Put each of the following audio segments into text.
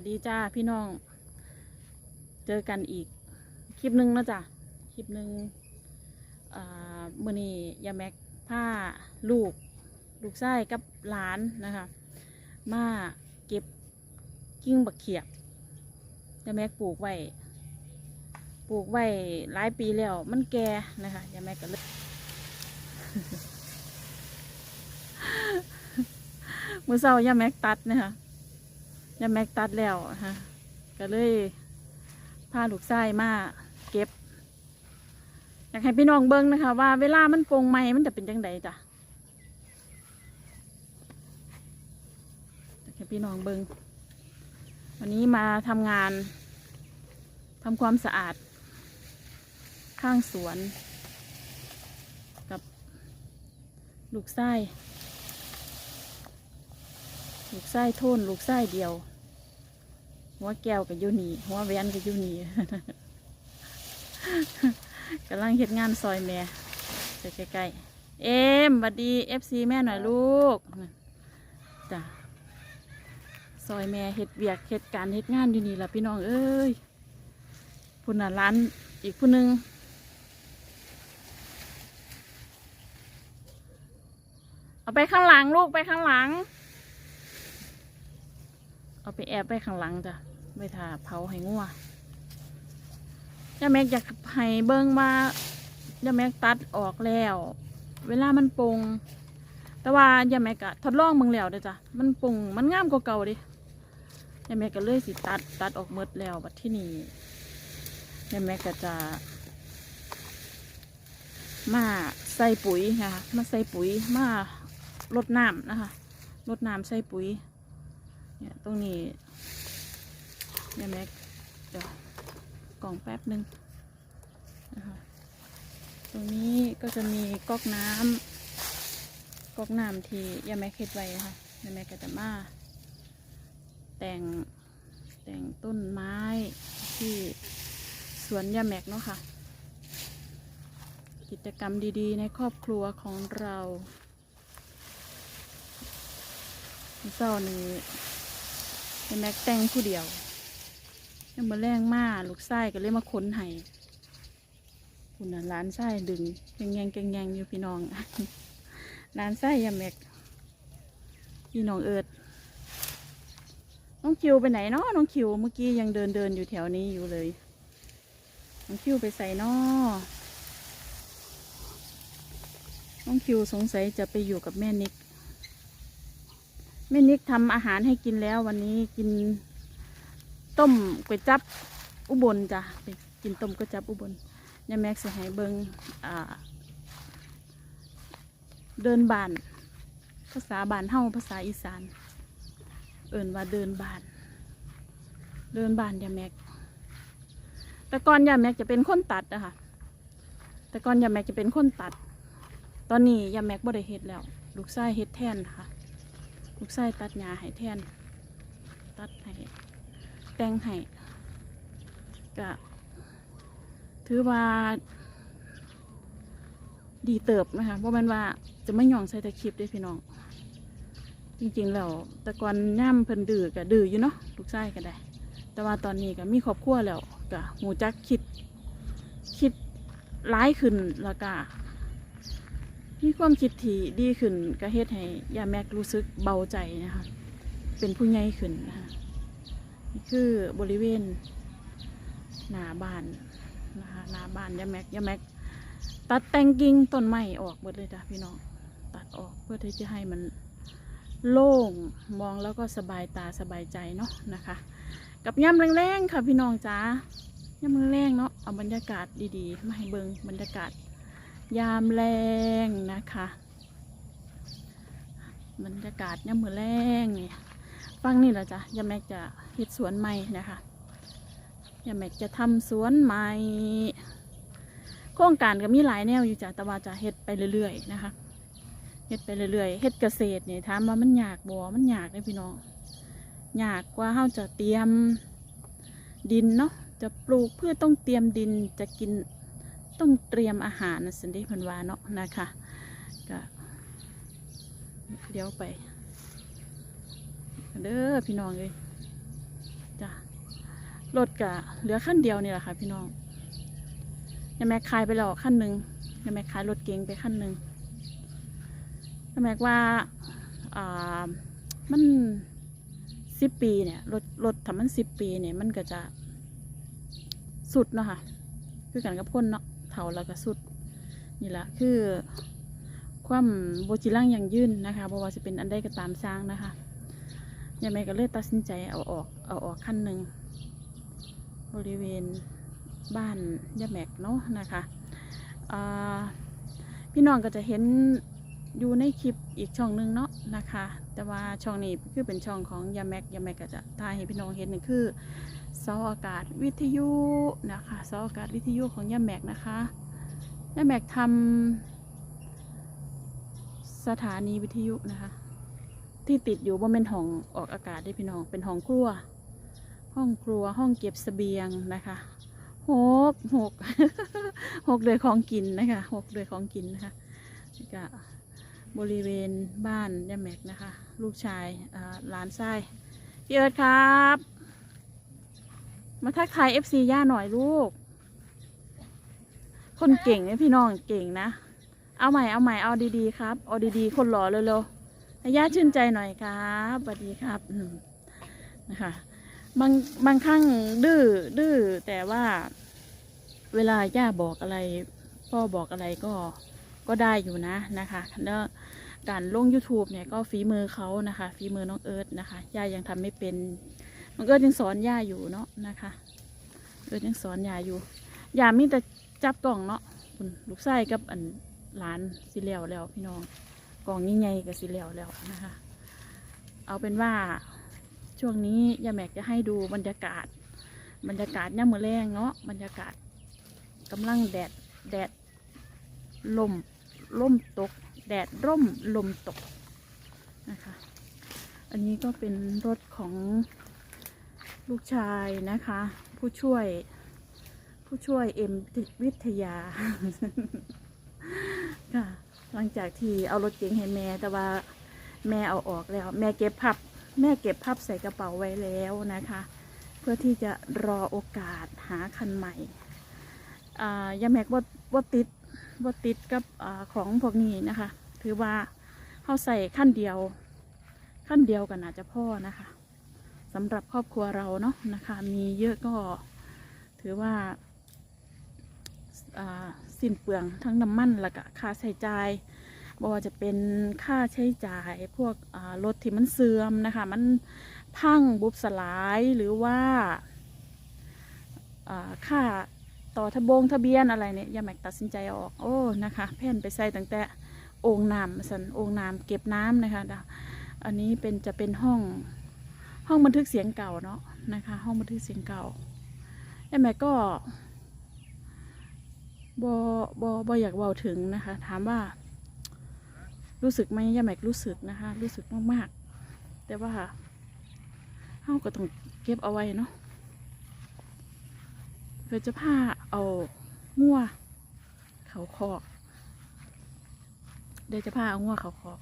วัสดีจ้าพี่น้อง เจอกันอีก คลิปหนึ่งนะจ้ะคลิปหนึ่งมือนียาแม็กผ้าลูก ลูกไส้กับหลานนะคะ มาเก็บกิ้งบักเขียบยาแม็กปลูกไว้ ปลูกไว้หลายปีแล้ว มันแก่นะคะยาแม็กก็เลยมือเศร้ายาแม็กตัดนะคะ ยาแม็กตัดแล้วฮะก็เลยพาลูกไส้มาเก็บ อยากให้พี่น้องเบิ้งนะคะ ว่าเวลามันโปร่งไหมมันจะเป็นจังไดจ้ะอยากให้พี่น้องเบิ้งวันนี้มาทำงานทำความสะอาด ข้างสวน กับลูกไส้ลูกไส้โทนลูกไส้เดียว หัวแก้วกับยูนีหัวแวนกับยูนีกำลังเฮ็ดงานซอยแม่ใกล้ๆเอ็มบัดดีเอฟซีแม่หน่อยลูกจ้ะซอยแม่เฮ็ดเวียกเฮ็ดการเฮ็ดงานอยู่นี่ล่ะพี่น้องเอ้ยพุ่นน่ะร้านอีกผู้หนึงเอาไปข้างหลังลูกไปข้างหลัง เอาไปแอบไปข้างหลังจ้ะไปถ่าเผาให้งัวย่าแม็กอยากให้เบิ้งว่าย่าแม็กตัดออกแล้ว เวลามันปรุงแต่ว่าย่าแม็กอะทดลองมึงแล้วเด้จ้ะมันปรุงมันงามกว่าเก่าดิย่าแม็กก็เลยสิตัดตัดออกหมดแล้วบัดที่นี่ย่าแม็กก็จะ มาใส่ปุ๋ยนะคะมาใส่ปุ๋ยมารดน้ำนะคะรดน้ำใส่ปุ๋ย เนี่ยตรงนี้เนี่ยแม็กเดี๋ยวกล่องแป๊บหนึ่งนะคะตรงนี้ก็จะมีก๊อกน้ำก๊อกน้ำที่ยาแม็กเฮ็ดไว้นะคะยาแม็กก็จะมาแต่งแต่งต้นไม้ที่สวนยาแม็กเนาะค่ะ กิจกรรมดีๆ ในครอบครัวของเราเจ้านี้ แม็กแต่งผู้เดียวยังมาแรงมากลูกไส้ก็เลยมาค้นให้คุณน่ะร้านไส้ดึงแกงแงงแกงแงงอยู่พี่น้องร้านไส้ยาแม็กพี่น้องเอิดน้องคิวไปไหนเนาะน้องคิวเมื่อกี้ยังเดินเดินอยู่แถวนี้อยู่เลยน้องคิวไปใส่นอน้องคิวสงสัยจะไปอยู่กับแม่นิก แม่นิกทำอาหารให้กินแล้ววันนี้กินต้มก๋วยจับอุบลจ้ะไปกินต้มก๋วยจับอุบลยายแม็กซ์ให้เบิงเดินบาน ภาษาบานเฮาภาษาอีสาน เอิ่นว่าเดินบาน เดินบานยายแม็ก แต่ก่อนยายแม็กจะเป็นคนตัดอะคะแต่ก่อนยายแม็กจะเป็นคนตัด ตอนนี้ยายแม็กบ่ได้เฮ็ดแล้ว ลูกชายเฮ็ดแทนค่ะ ลูกไส้ตัดหญ้าให้แทน ตัดให้แต่งให้ก็ถือว่าดีเติบนะคะเพราะมันว่าจะไม่หย่องใส่ต่คลิปด้วยพี่น้อง จริงๆแล้วแต่ก่อนย่ำเพิ่นดื้อก็ดื้ออยู่เนาะลูกไส้ก็ได้ แต่ว่าตอนนี้ก็มีครอบครัวแล้วก็หูจักคิดคิดร้ายขึ้นแล้วก็ มีความคิดที่ดีขึ้นก็เฮ็ดให้ยาแม็กรู้สึกเบาใจนะคะเป็นผู้ใหญ่ขึ้นนะคะนี่คือบริเวณหน้าบ้านนะคะหน้าบ้านยาแม็กยาแม็กตัดแต่งกิ่งต้นไม้ออกหมดเลยจ้ะพี่น้องตัดออกเพื่อที่จะให้มันโล่งมองแล้วก็สบายตาสบายใจเนาะนะคะ กับย่ำแรงๆค่ะพี่น้องจ้าย่ำแรงๆเนาะเอาบรรยากาศดีๆมาให้เบิงบรรยากาศ ยามแรงนะคะบรรยากาศยามมือแรงนี่ฟังนี่แหละจ้ะยามแม็กจะเฮ็ดสวนใหม่นะคะยามแม็กจะทำสวนใหม่โครงการก็มีหลายแนวอยู่จ้ะแต่ว่าจะเฮ็ดไปเรื่อยๆนะคะเฮ็ดไปเรื่อยๆเฮ็ดเกษตรเนี่ยถามว่ามันยากบ่มันยากเลยพี่น้องยากกว่าเฮาจะเตรียมดินเนาะจะปลูกเพื่อต้องเตรียมดินจะกิน ต้องเตรียมอาหารนะสินดีเพันวาเนาะนะคะก็เดี๋ยวไปเด้อพี่น้องเลยจ้ะรถกะเหลือขั้นเดียวนี่แหละค่ะ พี่น้องยายแม็กขายไปแล้วขั้นหนึ่งยายแม็กขายรถเก๋งไปขั้นหนึ่งยายแม็กว่าอ่ามันสิบปีเนี่ยรถรถถ้ามันสิบปีเนี่ยมันก็จะสุดเนาะค่ะ คือกันกับคนเนาะ เถาแล้วก็สุดนี่แหละคือ ความโบจิล่างอย่างยืนนะคะเพราะว่าจะเป็นอันใดก็ตามสร้างนะคะยายแม่ก็เลยตัดสินใจเอาออกเอาออกขั้นหนึ่งบริเวณบ้านยาแมกเนาะนะคะพี่น้องก็จะเห็นอยู่ในคลิปอีกช่องหนึ่งเนาะนะคะ แต่ว่าช่องนี้คือเป็นช่องของยาแมกยาแมกก็จะถ่ายให้พี่น้องเห็นนึ่งคือ เสาอากาศวิทยุนะคะเสาอากาศวิทยุของย่าแม็กนะคะย่าแม็กทำสถานีวิทยุนะคะ ที่ติดอยู่ว่าเป็นห้องออกอากาศได้พี่น้องเป็นห้องครัว ห้องครัวห้องเก็บเสบียงนะคะหกหกหกเลยของกินนะคะหกเลยของกินนะคะก็บริเวณบ้านย่าแม็กนะคะ ลูกชายอ่าหลานชายพี่เอิร์ธครับ มาทักทายเอฟซีย่าหน่อยลูก คนเก่งเนี่ยพี่น้องเก่งนะ เอาใหม่เอาใหม่เอาดีๆครับ เอาดีๆ คนหล่อเร็วๆให้ย่าชื่นใจหน่อยครับสวัสดีครับนะคะบางบางครั้งดื้อดื้อแต่ว่า เวลาย่าบอกอะไร พ่อบอกอะไรก็ก็ได้อยู่นะนะคะแล้วการลง YouTube เนี่ยก็ฝีมือเขานะคะฝีมือน้องเอิร์ธนะคะย่ายังทำไม่เป็น น้องเอิร์ธยังสอนยาอยู่เนาะนะคะเอิร์ธยังสอนยาอยู่ย่ามีแต่จับกล่องเนาะคุณลูกไส้กับอันหลานสิแล้วแล้วพี่น้องกล่องใหญ่ๆกับสิแล้วแล้วนะคะ เอาเป็นว่าช่วงนี้ย่าแม็กจะให้ดูบรรยากาศ บรรยากาศย่ามมือแรงเนาะบรรยากาศกำลังแดดแดดลมลมตก แดดร่มลมตกนะคะ อันนี้ก็เป็นรถของ ลูกชายนะคะ ผู้ช่วย ผู้ช่วยเอ็มวิทยาค่ะหลังจากที่เอารถเก๋งให้แม่แต่ว่าแม่เอาออกแล้ว แม่เก็บพับ แม่เก็บพับใส่กระเป๋าไว้แล้วนะคะ เพื่อที่จะรอโอกาสหาคันใหม่อ่ายาแม็กว่าว่าติดว่าติดกับอของพวกนี้นะคะ ถือว่าเขาใส่ขั้นเดียว ขั้นเดียวกันอาจจะพ่อนะคะ สำหรับครอบครัวเราเนาะนะคะ มีเยอะก็ถือว่าสิ้นเปลืองทั้งน้ำมันแล้วก็ค่าใช้จ่ายบ่ว่าจะเป็นค่าใช้จ่ายพวกรถที่มันเสื่อมนะคะ มันพังบุบสลายหรือว่าค่าต่อทะบงทะเบียนอะไรเนี่ยยาแม็กตัดสินใจออกโอ้นะคะ แผ่นไปใส่ตั้งแต่องน้ำสันองน้ำเก็บน้ำนะคะ อันนี้เป็นจะเป็นห้อง ห้องบันทึกเสียงเก่าเนาะนะคะ ห้องบันทึกเสียงเก่ายาแม็กก็บอบอบออยากเบาถึงนะคะ ถามว่า รู้สึกไหมยาแม็กรู้สึกนะคะ รู้สึกมากๆ แต่ว่าเฮาก็ต้องเก็บเอาไว้เนาะเพื่อจะผ้าเอางัวเขาคอกเดี๋ยวจะผ้าเอางัวเขาคอก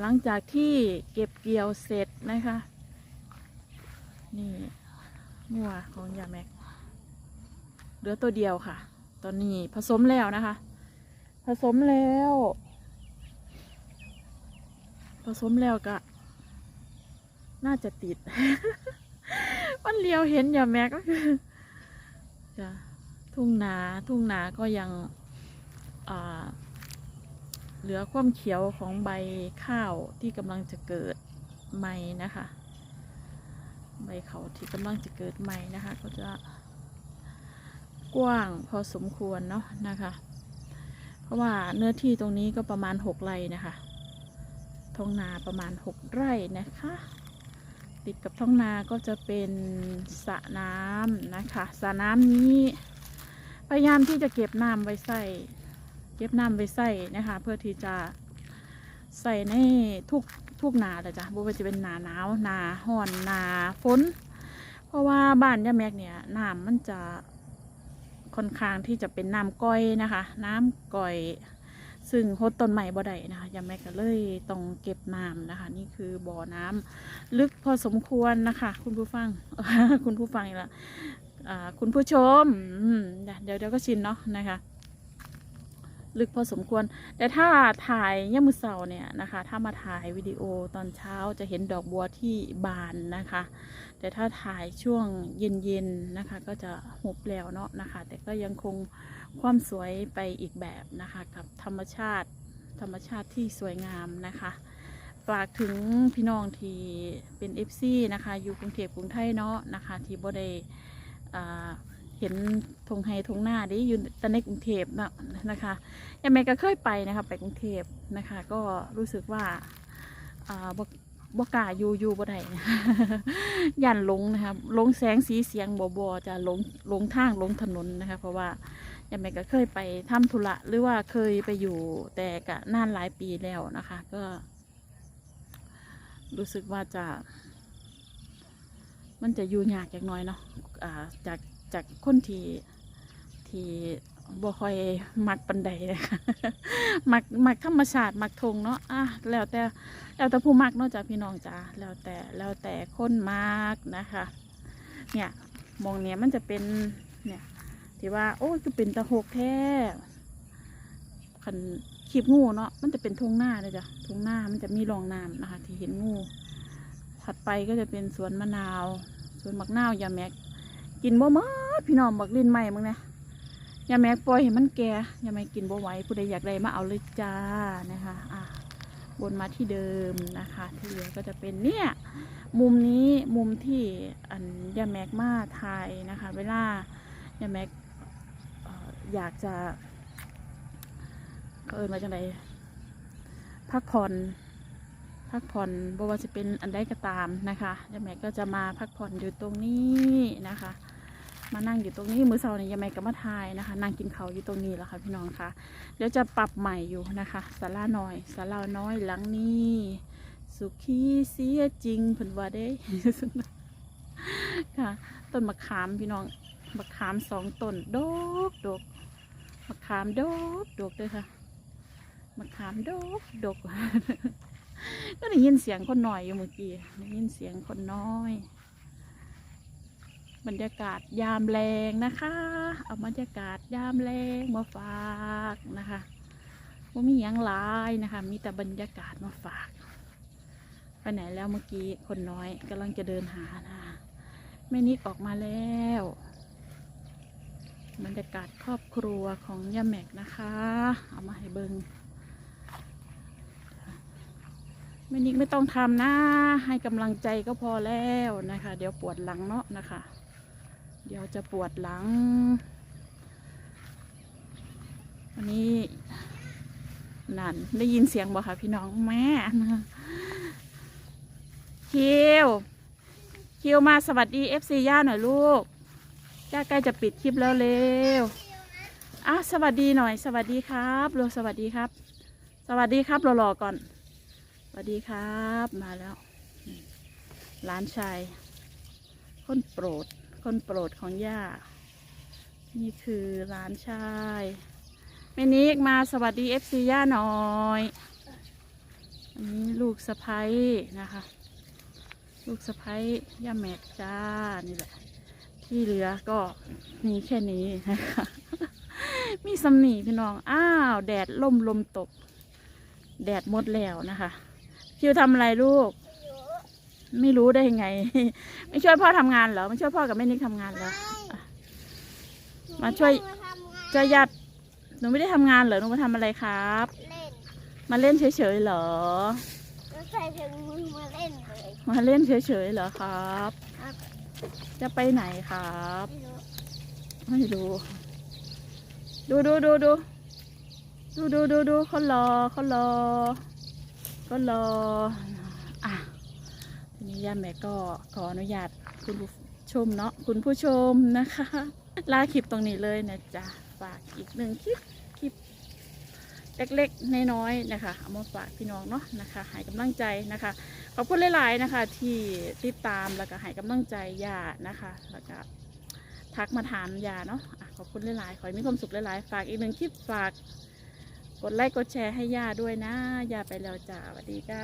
หลังจากที่เก็บเกี่ยวเสร็จนะคะ นี่งัวของยาแม็กเหลือตัวเดียวค่ะ ตอนนี้ผสมแล้วนะคะ ผสมแล้ว ผสมแล้วก็ น่าจะติด มันเลียวเห็นยาแม็กก็คือจะทุ่งนาทุ่งนาก็ยังอ่า เหลือความเขียวของใบข้าวที่กำลังจะเกิดใหม่นะคะ ใบเขาที่กำลังจะเกิดใหม่นะคะ ก็จะกว้างพอสมควรเนาะนะคะ เพราะว่าเนื้อที่ตรงนี้ก็ประมาณหกไร่นะคะท้องนาประมาณหกไร่นะคะ ติดกับท้องนาก็จะเป็นสระน้ำนะคะสระน้ำนี้พยายามที่จะเก็บน้ำไว้ใส่ เก็บน้ำไว้ใส่นะคะ เพื่อที่จะใส่ในทุกทุกนาเลยจ้ะบ่ว่าจะเป็นหนาหนาวหนาห้อนหนาฝนเพราะว่าบ้านย่าแม็กเนี่ยน้ำมันจะค่อนข้างที่จะเป็นน้ำก้อยนะคะ น้ำก้อย ซึ่งโฮดต้นใหม่บ่ได้นะคะย่าแม่ก็เลยต้องเก็บน้ำนะคะ นี่คือบ่อน้ำลึกพอสมควรนะคะ คุณผู้ฟัง คุณผู้ฟังอีกละคุณผู้ชมเดี๋ยวเดี๋ยวก็ชินเนาะนะคะ ลึกพอสมควร แต่ถ้าถ่ายย่ามือเสาเนี่ยนะคะ ถ้ามาถ่ายวิดีโอตอนเช้าจะเห็นดอกบัวที่บานนะคะ แต่ถ้าถ่ายช่วงเย็นๆนะคะ ก็จะหุบแล้วเนาะนะคะ แต่ก็ยังคงความสวยไปอีกแบบนะคะ กับธรรมชาติธรรมชาติที่สวยงามนะคะฝากถึงพี่น้องที่เป็น FC นะคะ อยู่กรุงเทพกรุงไทยเนาะนะคะ ที่บ่ได้ เห็นทงไฮทงหน้าดิอยู่แต่ในกรุงเทพนะนะคะยังไงก็เคยไปนะคะไปกรุงเทพนะคะ ก็รู้สึกว่าบ่บ่กาอยู่อยู่บ่ได้ย่านหลงนะคะหลงแสงสีเสียงบ่บ่จะหลงหลงทางหลงถนนนะคะ เพราะว่ายังไงก็เคยไปทำธุระหรือว่าเคยไปอยู่แต่กะนานหลายปีแล้วนะคะ ก็ รู้สึกว่าจะ มันจะอยู่ยากอย่างน้อยเนาะอ่าจาก จากคนที่ที่บ่ค่อยมักปันใดนะคะมักมักธรรมชาติมักทงเนาะอะแล้วแต่แล้วแต่ผู้มักเนาะจ้ะพี่น้องจ้าแล้วแต่แล้วแต่คนมักนะคะ เนี่ยมองเนี่ยมันจะเป็นเนี่ยที่ว่า โอ้ยคือเป็นตะหกแท้คันขีบงูเนาะมันจะเป็นทงหน้าเลยจ้ะทงหน้ามันจะมีรองน้ำนะคะ ที่เห็นงูถัดไปก็จะเป็นสวนมะนาวสวนมักนาว ยาแม็ก กินบ่มดพี่น้องบักลิ้นใหม่มึงนี่ยาแม็กปล่อยให้มันแก่ยาแม็กกินบ่ไหวผู้ใดอยากได้มาเอาเลยจ้านะคะอะวนมาที่เดิมนะคะ ที่เหลือก็จะเป็นเนี่ยมุมนี้มุมที่อันยาแมกมาถ่ายนะคะ เวลายาแม็กอยากจะเขาเอินมาจังไดพักผ่อนพักผ่อนบ่ว่าจะเป็นอันใดก็ตามนะคะยาแม่ก็จะมาพักผ่อนอยู่ตรงนี้นะคะ มานั่งอยู่ตรงนี้มือเช้านี้ยายแม่ก็มาทายนะคะนั่งกินเขาอยู่ตรงนี้แหละค่ะพี่น้องคะเดี๋ยวจะปรับใหม่อยู่นะคะศาลาน้อยศาลาน้อยหลังนี้สุขีเสียจริงเพิ่นว่าได้ค่ะ ต้นมะขามพี่น้องมะขามสองต้นดกดกมะขามดกดกเลยค่ะมะขามดกดกก็ได้ยินเสียงคนน้อยอยู่เมื่อกี้ได้ยินเสียงคนน้อย บรรยากาศยามแรงนะคะ เอาบรรยากาศยามแรงมาฝากนะคะว่ามีหยังหลายนะคะ มีแต่บรรยากาศมาฝาก ไปไหนแล้วเมื่อกี้คนน้อยกำลังจะเดินหานะคะแม่นิกออกมาแล้ว บรรยากาศครอบครัวของย่าแม็กนะคะ เอามาให้เบิงแม่นิกไม่ต้องทำนะให้กำลังใจก็พอแล้วนะคะ เดี๋ยวปวดหลังเนาะนะคะ เดี๋ยวจะปวดหลังวันนี้นั่นได้ยินเสียงบ่คะพี่น้องแม่คิวคิวมาสวัสดีเอฟซีย่าหน่อยลูกย่าใกล้จะปิดคลิปแล้วเร็วอะสวัสดีหน่อย สวัสดีครับเร็วสวัสดีครับ สวัสดีครับรอๆก่อน สวัสดีครับมาแล้วหลานชายคนโปรด คนโปรดของย่า นี่คือหลานชายแม่นิกมาสวัสดีเอฟซีย่าหน่อยอันนี้ลูกสะพ้ยนะคะ ลูกสะพ้ยย่าแม็กจ้านี่แหละ ที่เหลือก็มีแค่นี้นะคะมีสำนีพี่น้อง อ้าว แดดล่มลมตก แดดหมดแล้วนะคะ คิวทำอะไรลูก ไม่รู้ได้ยังไง ไม่ช่วยพ่อทำงานเหรอไม่ช่วยพ่อกับแม่นิกทำงานเหรอมาช่วยจะยัดหนูไม่ได้ทำงานเหรอหนูมาทำอะไรครับเล่นมาเล่นเฉยๆเหรอแล้วใส่ถุงมือมาเล่นเลยมาเล่นเฉยๆเหรอครับครับจะไปไหนครับไม่รู้ไม่รู้ดูดูดูดูดูดูดูดูเขารอเขารอเขารออะที นี้ย่าแม่ก็ขออนุญาตคุณผู้ชมเนาะคุณผู้ชมนะคะ ลาคลิปตรงนี้เลยนะจ๊ะฝากอีกหนึ่งคลิปคลิปเล็กๆน้อยๆนะคะเอามาฝากพี่น้องเนาะนะคะให้กำลังใจนะคะขอบคุณหลายๆนะคะ ที่ติดตามแล้วก็ให้กำลังใจยานะคะแล้วก็ทักมาถามยาเนาะอะขอบคุณหลายๆขอให้มีความสุขหลายๆ ฝากอีกหนึ่งคลิปฝากกดไลค์กดแชร์ให้ย่าด้วยนะย่าไปแล้วจ้าสวัสดีจ้า